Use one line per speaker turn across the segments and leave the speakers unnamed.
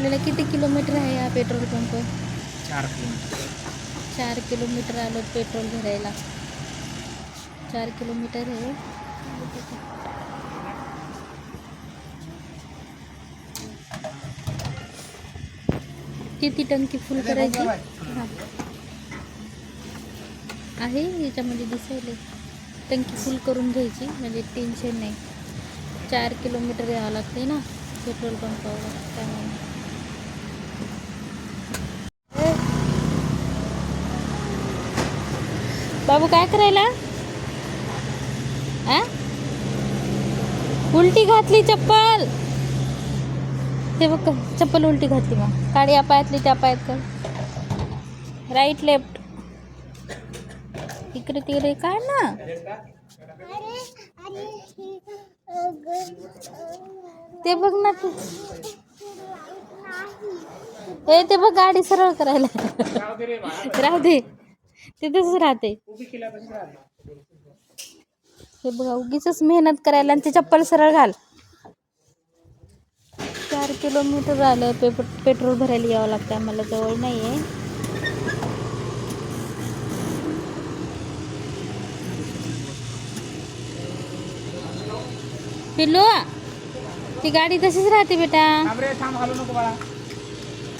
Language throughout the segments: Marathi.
आपल्याला किती किलोमीटर आहे हा पेट्रोल पंप?
चार किलोमीटर.
चार किलोमीटर आलो पेट्रोल भरायला. चार किलोमीटर आहे. किती टंकी फुल करायची? हां. आहे याच्यामध्ये दिसायले. टंकी फुल करून घ्यायची म्हणजे टेन्शन नाही. चार किलोमीटर यावं लागते ना पेट्रोल पंपावर. त्यामुळे. बाबू काय करायला? आ? उलटी घातली चप्पल. बघ चप्पल उलटी घातली मग. काळी या पायातली त्या पायात कर. राईट लेफ़्ट इकडे तिकडे काढ ना. ते बघ ना तू. ते बघ गाडी सरळ करायला. राहू दे. ते तसंच राहते हे बघा उगीच मेहनत करायला आणि ते चप्पल सरळ घाल. चार किलोमीटर आलं पे पेट्रोल भरायला यावं लागतं आम्हाला जवळ नाही आहे पिल्लू ती गाडी तशीच राहते बेटा.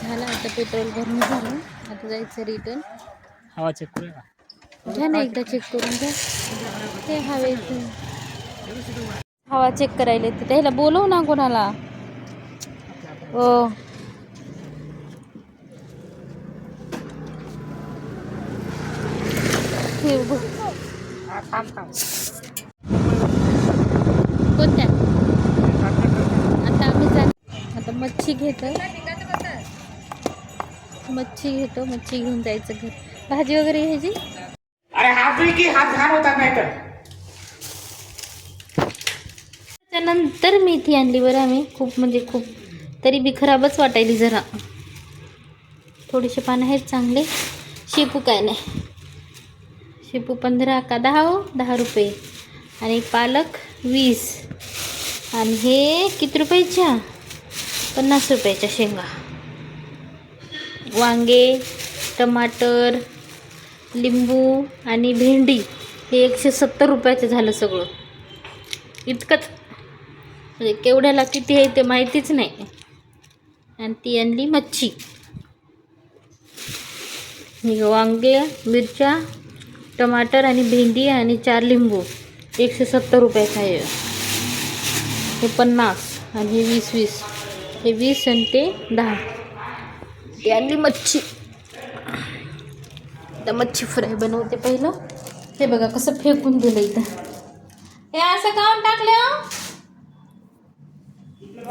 झालं आता पेट्रोल भरणं झालं. आता जायचं रिटर्न
हवा चेक करूया
घ्या ना एकदा चेक करून घ्या. ते हवे हवा चेक करायला येते. त्याला बोलव ना कोणाला. हो. कोणत्या? आता आम्ही जा आता मच्छी घेतो मच्छी घेतो मच्छी घेऊन जायचं घर. भाजी वगैरे घ्यायची?
अरे हात धुई की हात घाण नाही तर?
त्यानंतर मेथी आणली बरं आम्ही. खूप म्हणजे खूप. तरी बी खराबच वाटायली जरा. थोडेसे पानं आहेत चांगले. शेपू काय नाही. शेपू पंधरा का दहा हो? दहा रुपये. आणि पालक वीस. आणि हे किती रुपयाच्या? पन्नास रुपयाच्या शेंगा. वांगे टमाटर लिंबू आणि भेंडी हे एकशे सत्तर रुपयाचं झालं सगळं. इतकंच. म्हणजे केवढ्याला किती आहे ते माहितीच नाही. आणि ती आणली मच्छी. वांगे मिरच्या टमाटर आणि भेंडी आणि चार लिंबू. एकशे सत्तर रुपयाचं आहे. हे पन्नास आणि हे वीस वीस. हे वीस आणि ते दहा. ती आणली मच्छी. आता मच्छी फ्राय बनवते पहिलं. हे बघा कसं फेकून दिलं इथं. हे असं काऊन टाकलं हो?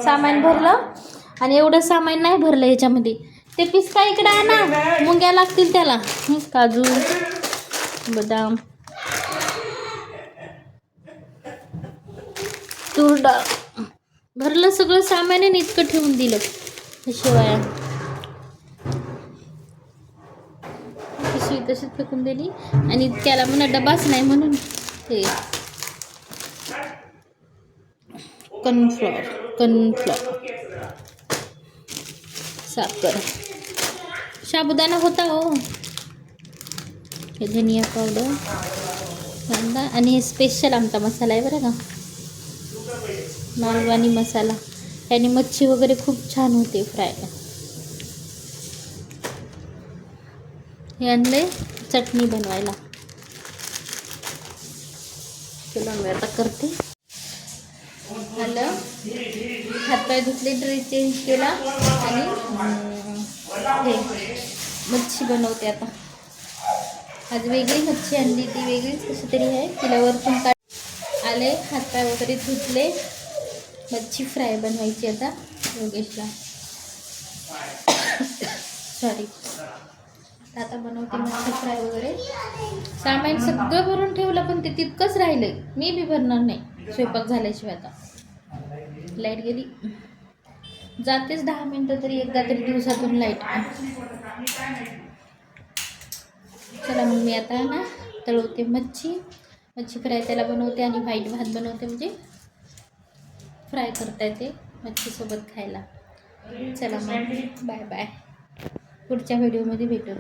सामान भरलं. आणि एवढं सामान नाही भरलं ह्याच्यामध्ये ते पिस्ता इकडे आणा. मुंग्या लागतील त्याला. काजू. बदाम. तूर भरलं सगळं सामान आणि इतकं ठेवून दिलं. शिवाय. तशीच फेकून दिली. आणि त्याला म्हणा डबाच नाही म्हणून ते कनफ्लॉर कनफ्लॉर साखर साबुदाणा होता हो. हे धनिया पावडर कांदा आणि हे स्पेशल आमचा मसाला आहे बरं का. मालवणी मसाला. त्याने मच्छी वगैरे खूप छान होते फ्राय हे आणले चटणी बनवायला. चला मी आता करते. झालं हातपाय धुतले ड्रेस चेंज केला आणि हे मच्छी बनवते आता. आज वेगळी मच्छी आणली ती वेगळीच कशी तरी आहे. तिला वरतून काढ आले हातपाय वगैरे धुतले. मच्छी फ्राय बनवायची आता. योगेशला. सॉरी आता बनवते मच्छर फ्राय वगैरे. सामान सगळं भरून ठेवलं पण ते तितकंच राहिलंय. मी बी भरणार नाही स्वयंपाक झाल्याशिवाय आता. लाइट गेली. जातेच दहा मिनटं तरी एकदा तरी दिवसातून लाइट. चला मग मी आता ना तळवते मच्छी. मच्छी फ्राय त्याला बनवते आणि व्हाईट भात बनवते म्हणजे फ्राय करता येते मच्छीसोबत खायला. चला मग. Bye bye. पुढच्या व्हिडिओमध्ये भेटू.